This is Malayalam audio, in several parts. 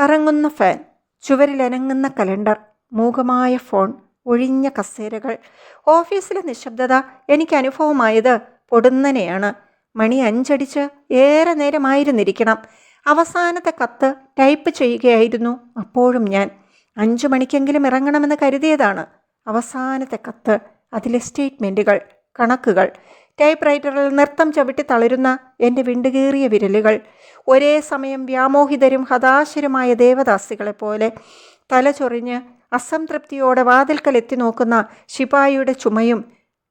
കറങ്ങുന്ന ഫാൻ ചുവരിലനങ്ങുന്ന കലണ്ടർ മൂകമായ ഫോൺ ഒഴിഞ്ഞ കസേരകൾ. ഓഫീസിലെ നിശബ്ദത എനിക്ക് അനുഭവമായത് പൊടുന്നനെയാണ്. മണി അഞ്ചടിച്ച് ഏറെ നേരമായിരുന്നിരിക്കണം. അവസാനത്തെ കത്ത് ടൈപ്പ് ചെയ്യുകയായിരുന്നു അപ്പോഴും ഞാൻ. അഞ്ചു മണിക്കെങ്കിലും ഇറങ്ങണമെന്ന് കരുതിയതാണ് അവസാനത്തെ കത്ത്. അതിലെ സ്റ്റേറ്റ്മെന്റുകൾ കണക്കുകൾ. ടൈപ്പ് റൈറ്ററിൽ നൃത്തം ചവിട്ടി തളരുന്ന എന്റെ വിണ്ടുകീറിയ വിരലുകൾ. ഒരേ സമയം വ്യാമോഹിതരും ഹതാശരുമായ ദേവദാസികളെപ്പോലെ തലചൊറിഞ്ഞ് അസംതൃപ്തിയോടെ വാതിൽക്കൽ എത്തി നോക്കുന്ന ശിപായിയുടെ ചുമയും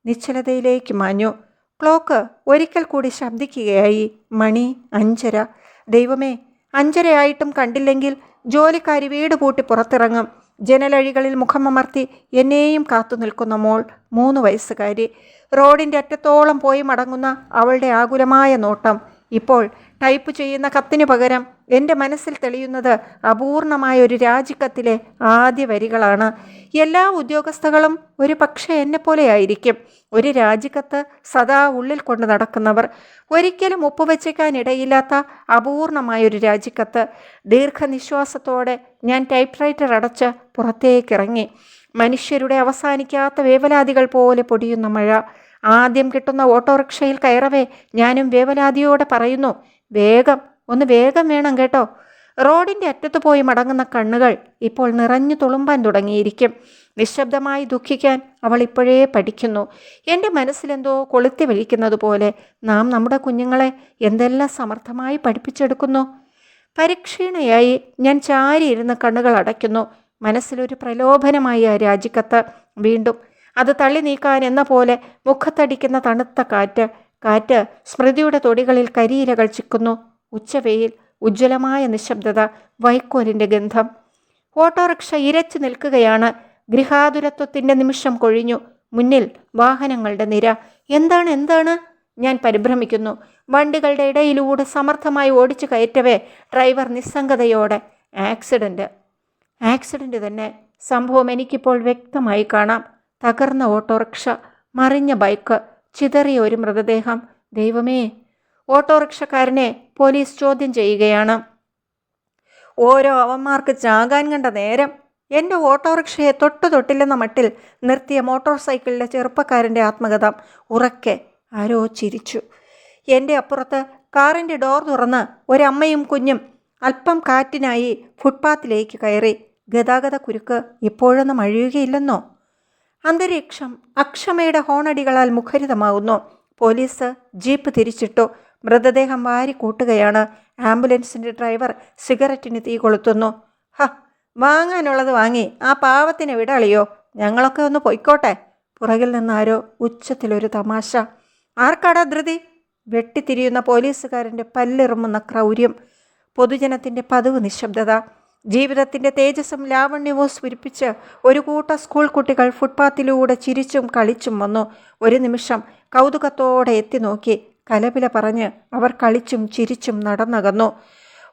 നിശ്ചലതയിലേക്ക് മാഞ്ഞു. ക്ലോക്ക് ഒരിക്കൽ കൂടി ശബ്ദിക്കുകയായി. മണി അഞ്ചര. ദൈവമേ അഞ്ചരയായിട്ടും കണ്ടില്ലെങ്കിൽ ജോലിക്കാരി വീട് പൂട്ടി പുറത്തിറങ്ങും. ജനലഴികളിൽ മുഖമമർത്തി എന്നെയും കാത്തു നിൽക്കുന്ന മോൾ മൂന്ന് വയസ്സുകാരി. റോഡിന്റെ അറ്റത്തോളം പോയി മടങ്ങുന്ന അവളുടെ ആകുലമായ നോട്ടം ഇപ്പോൾ ടൈപ്പ് ചെയ്യുന്ന കത്തിനു പകരം എന്റെ മനസ്സിൽ തെളിയുന്നത് അപൂർണമായ ഒരു രാജിക്കത്തിലെ ആദ്യ വരികളാണ്. എല്ലാ ഉദ്യോഗസ്ഥകളും ഒരു പക്ഷേ എന്നെപ്പോലെയായിരിക്കും ഒരു രാജിക്കത്ത് സദാ ഉള്ളിൽ കൊണ്ട് നടക്കുന്നവർ. ഒരിക്കലും ഒപ്പുവെച്ചേക്കാനിടയില്ലാത്ത അപൂർണമായൊരു രാജിക്കത്ത്. ദീർഘനിശ്വാസത്തോടെ ഞാൻ ടൈപ്പ് റൈറ്റർ അടച്ച് പുറത്തേക്കിറങ്ങി. മനുഷ്യരുടെ അവസാനിക്കാത്ത വേവലാതികൾ പോലെ പൊടിയുന്ന മഴ. ആദ്യം കിട്ടുന്ന ഓട്ടോറിക്ഷയിൽ കയറവേ. ഞാനും വേവലാതിയോടെ പറയുന്നു വേഗം ഒന്ന് വേഗം വേണം കേട്ടോ. റോഡിന്റെ അറ്റത്ത് പോയി മടങ്ങുന്ന കണ്ണുകൾ ഇപ്പോൾ നിറഞ്ഞു തുളുമ്പാൻ തുടങ്ങിയിരിക്കും. നിശബ്ദമായി ദുഃഖിക്കാൻ അവൾ ഇപ്പോഴേ പഠിക്കുന്നു. എന്റെ മനസ്സിലെന്തോ കൊളുത്തി വലിക്കുന്നത് പോലെ നാം നമ്മുടെ കുഞ്ഞുങ്ങളെ എന്തെല്ലാം സമർത്ഥമായി പഠിപ്പിച്ചെടുക്കുന്നു? പരിക്ഷീണയായി ഞാൻ ചാരിയിരുന്ന് കണ്ണുകൾ അടയ്ക്കുന്നു. മനസ്സിലൊരു പ്രലോഭനമായി ആ രാജിക്കത്ത്. വീണ്ടും അത് തള്ളി നീക്കാൻ എന്ന പോലെ മുഖത്തടിക്കുന്ന തണുത്ത കാറ്റ് കാറ്റ് സ്മൃതിയുടെ തൊടികളിൽ കരിയിലകൾ ചിക്കുന്നു. ഉച്ചവെയിൽ ഉജ്ജ്വലമായ നിശബ്ദത വൈക്കോലിന്റെ ഗന്ധം. ഓട്ടോറിക്ഷ ഇരച്ചു നിൽക്കുകയാണ്. ഗൃഹാതുരത്വത്തിന്റെ നിമിഷം കൊഴിഞ്ഞു. മുന്നിൽ വാഹനങ്ങളുടെ നിര. എന്താണ് എന്താണ്? ഞാൻ പരിഭ്രമിക്കുന്നു. വണ്ടികളുടെ ഇടയിലൂടെ സമർത്ഥമായി ഓടിച്ചു കയറ്റവേ ഡ്രൈവർ നിസ്സംഗതയോടെ. ആക്സിഡന്റ് ആക്സിഡന്റ് തന്നെ. സംഭവം എനിക്കിപ്പോൾ വ്യക്തമായി കാണാം. തകർന്ന ഓട്ടോറിക്ഷ മറിഞ്ഞ ബൈക്ക് ചിതറിയ ഒരു മൃതദേഹം. ദൈവമേ ഓട്ടോറിക്ഷക്കാരനെ പോലീസ് ചോദ്യം ചെയ്യുകയാണ്. ഓരോ അവന്മാർക്ക് ചാകാൻ കണ്ട നേരം എന്റെ ഓട്ടോറിക്ഷയെ തൊട്ടു തൊട്ടില്ലെന്ന മട്ടിൽ നിർത്തിയ മോട്ടോർ സൈക്കിളിലെ ചെറുപ്പക്കാരന്റെ ആത്മകഥ ഉറക്കെ ആരോ ചിരിച്ചു. എന്റെ അപ്പുറത്ത് കാറിന്റെ ഡോർ തുറന്ന് ഒരമ്മയും കുഞ്ഞും അല്പം കാറ്റിനായി ഫുട്പാത്തിലേക്ക് കയറി. ഗതാഗത കുരുക്ക് ഇപ്പോഴൊന്നും അഴിയുകയില്ലെന്നോ? അന്തരീക്ഷം അക്ഷമയുടെ ഹോണടികളാൽ മുഖരിതമാകുന്നു പോലീസ് ജീപ്പ് തിരിച്ചിട്ടു. മൃതദേഹം വാരി കൂട്ടുകയാണ് ആംബുലൻസിന്റെ ഡ്രൈവർ സിഗരറ്റിന് തീ കൊളുത്തുന്നു. ഹ വാങ്ങാനുള്ളത് വാങ്ങി. ആ പാവത്തിന് വിടളിയോ. ഞങ്ങളൊക്കെ ഒന്ന് പൊയ്ക്കോട്ടെ. പുറകിൽ നിന്നാരോ ഉച്ചത്തിലൊരു തമാശ. ആർക്കാടാ ധൃതി? വെട്ടിത്തിരിയുന്ന പോലീസുകാരന്റെ പല്ലിറുമുന്ന ക്രൗര്യം. പൊതുജനത്തിന്റെ പതിവ് നിശബ്ദത. ജീവിതത്തിന്റെ തേജസ്സും ലാവണ്യവും സ്ഫുരിപ്പിച്ച് ഒരു കൂട്ട സ്കൂൾ കുട്ടികൾ ഫുട്പാത്തിലൂടെ ചിരിച്ചും കളിച്ചും വന്നു. ഒരു നിമിഷം കൗതുകത്തോടെ എത്തി നോക്കി. കലപില പറഞ്ഞ് അവർ കളിച്ചും ചിരിച്ചും നടന്നകന്നു.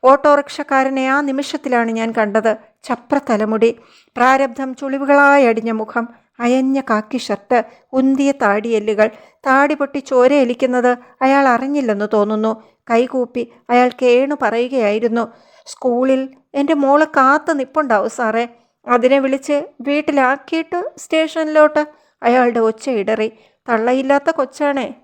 ഓട്ടോറിക്ഷക്കാരനെ ആ നിമിഷത്തിലാണ് ഞാൻ കണ്ടത്. ചപ്രതലമുടി. പ്രാരബ്ധം ചുളിവുകളായി അടിഞ്ഞ മുഖം. അയഞ്ഞ കാക്കി ഷർട്ട് ഉന്തിയ താടിയെല്ലുകൾ താടി പൊട്ടി ചോരയൊലിക്കുന്നത് അയാൾ അറിഞ്ഞില്ലെന്ന് തോന്നുന്നു. കൈകൂപ്പി അയാൾ കേണു പറയുകയായിരുന്നു സ്കൂളിൽ എന്റെ മോൾ കാത്തു നിപ്പുണ്ടാവും സാറേ. അതിനെ വിളിച്ച് വീട്ടിലാക്കിയിട്ട് സ്റ്റേഷനിലോട്ട്. അയാളുടെ ഒച്ച ഇടറി. തള്ളയില്ലാത്ത കൊച്ചാണേ.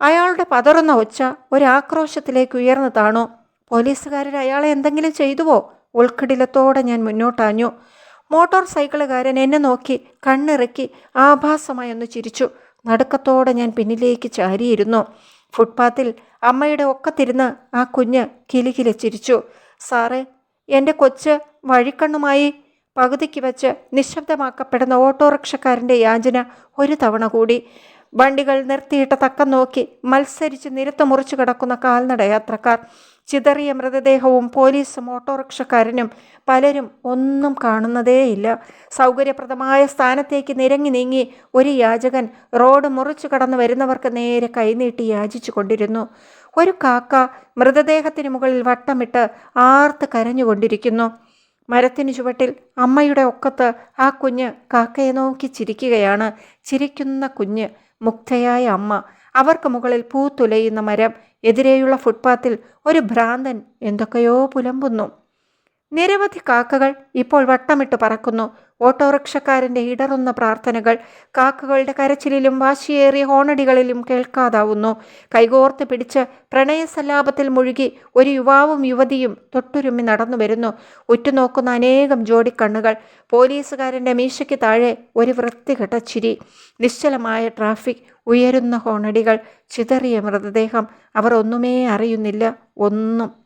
അയാളുടെ പതറുന്ന ഒച്ച ഒരാക്രോശത്തിലേക്ക് ഉയർന്നു താണു. പോലീസുകാരൻ അയാളെ എന്തെങ്കിലും ചെയ്തുവോ? ഉൾക്കിടിലത്തോടെ ഞാൻ മുന്നോട്ടാഞ്ഞു. മോട്ടോർ സൈക്കിളുകാരൻ എന്നെ നോക്കി കണ്ണിറക്കി ആഭാസമായി ഒന്ന് ചിരിച്ചു. നടുക്കത്തോടെ ഞാൻ പിന്നിലേക്ക് ചാരിയിരുന്നു. ഫുട്പാത്തിൽ അമ്മയുടെ ഒക്കത്തിരുന്ന് ആ കുഞ്ഞ് കിലികിലെ ചിരിച്ചു. സാറേ എന്റെ കൊച്ച് വഴിക്കണ്ണുമായി പകുതിക്ക് വെച്ച് നിശബ്ദമാക്കപ്പെടുന്ന ഓട്ടോറിക്ഷക്കാരന്റെ യാചന ഒരു തവണ കൂടി. വണ്ടികൾ നിർത്തിയിട്ട തക്കം നോക്കി മത്സരിച്ച് നിരത്ത് മുറിച്ചു കിടക്കുന്ന കാൽനട യാത്രക്കാർ ചിതറിയ മൃതദേഹവും പോലീസും ഓട്ടോറിക്ഷക്കാരനും പലരും ഒന്നും കാണുന്നതേയില്ല. സൗകര്യപ്രദമായ സ്ഥാനത്തേക്ക് നിരങ്ങി നീങ്ങി ഒരു യാചകൻ റോഡ് മുറിച്ചു കടന്നു വരുന്നവർക്ക് നേരെ കൈനീട്ടി യാചിച്ചു കൊണ്ടിരുന്നു. ഒരു കാക്ക മൃതദേഹത്തിന് മുകളിൽ വട്ടമിട്ട് ആർത്ത് കരഞ്ഞുകൊണ്ടിരിക്കുന്നു. മരത്തിന് ചുവട്ടിൽ അമ്മയുടെ ഒക്കത്ത് ആ കുഞ്ഞ് കാക്കയെ നോക്കി ചിരിക്കുകയാണ്. ചിരിക്കുന്ന കുഞ്ഞ് മുക്തയായ അമ്മ അവർക്ക് മുകളിൽ പൂത്തുലയുന്ന മരം എതിരെയുള്ള ഫുട്പാത്തിൽ ഒരു ഭ്രാന്തൻ എന്തൊക്കെയോ പുലമ്പുന്നു. നിരവധി കാക്കകൾ ഇപ്പോൾ വട്ടമിട്ട് പറക്കുന്നു. ഓട്ടോറിക്ഷക്കാരന്റെ ഇടറുന്ന പ്രാർത്ഥനകൾ കാക്കകളുടെ കരച്ചിലിലും വാശിയേറിയ ഹോണടികളിലും കേൾക്കാതാവുന്നു. കൈകോർത്ത് പിടിച്ച് പ്രണയസല്ലാപത്തിൽ മുഴുകി ഒരു യുവാവും യുവതിയും തൊട്ടുരുമ്മി നടന്നു വരുന്നു. ഉറ്റുനോക്കുന്ന അനേകം ജോഡിക്കണ്ണുകൾ. പോലീസുകാരന്റെ മീശയ്ക്ക് താഴെ ഒരു വൃത്തികെട്ട ചിരി. നിശ്ചലമായ ട്രാഫിക്. ഉയരുന്ന ഹോണടികൾ. ചിതറിയ മൃതദേഹം. അവർ ഒന്നുമേ അറിയുന്നില്ല. ഒന്നും.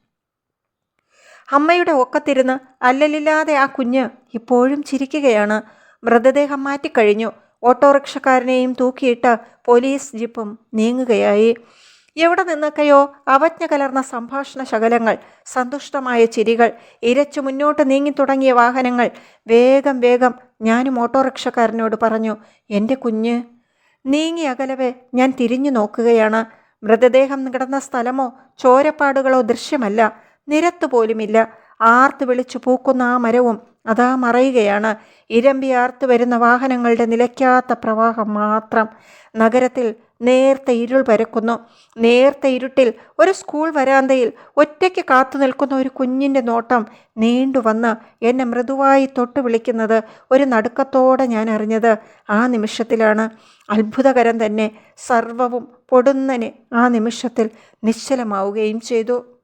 അമ്മയുടെ ഒക്കത്തിരുന്ന് അല്ലലില്ലാതെ ആ കുഞ്ഞ് ഇപ്പോഴും ചിരിക്കുകയാണ്. മൃതദേഹം മാറ്റിക്കഴിഞ്ഞു. ഓട്ടോറിക്ഷക്കാരനെയും തൂക്കിയിട്ട് പോലീസ് ജിപ്പും നീങ്ങുകയായി. എവിടെ നിന്നൊക്കെയോ അവജ്ഞ കലർന്ന സംഭാഷണ ശകലങ്ങൾ സന്തുഷ്ടമായ ചിരികൾ ഇരച്ചു മുന്നോട്ട് നീങ്ങി തുടങ്ങിയ വാഹനങ്ങൾ വേഗം വേഗം ഞാനും ഓട്ടോറിക്ഷക്കാരനോട് പറഞ്ഞു എന്റെ കുഞ്ഞ് നീങ്ങി അകലവേ ഞാൻ തിരിഞ്ഞു നോക്കുകയാണ്. മൃതദേഹം കിടന്ന സ്ഥലമോ ചോരപ്പാടുകളോ ദൃശ്യമല്ല. നിരത്ത് പോലുമില്ല. ആർത്ത് വിളിച്ചു പൂക്കുന്ന ആ മരവും അതാ മറയുകയാണ്. ഇരമ്പി ആർത്ത് വരുന്ന വാഹനങ്ങളുടെ നിലയ്ക്കാത്ത പ്രവാഹം മാത്രം നഗരത്തിൽ നേർത്ത ഇരുൾ പരക്കുന്നു. നേർത്ത ഇരുട്ടിൽ ഒരു സ്കൂൾ വരാന്തയിൽ ഒറ്റയ്ക്ക് കാത്തു നിൽക്കുന്ന ഒരു കുഞ്ഞിന്റെ നോട്ടം നീണ്ടുവന്ന് എന്നെ മൃദുവായി തൊട്ട് വിളിക്കുന്നത് ഒരു നടുക്കത്തോടെ ഞാൻ അറിഞ്ഞത് ആ നിമിഷത്തിലാണ്. അത്ഭുതകരം തന്നെ സർവവും പൊടുന്നനെ ആ നിമിഷത്തിൽ നിശ്ചലമാവുകയും ചെയ്തു.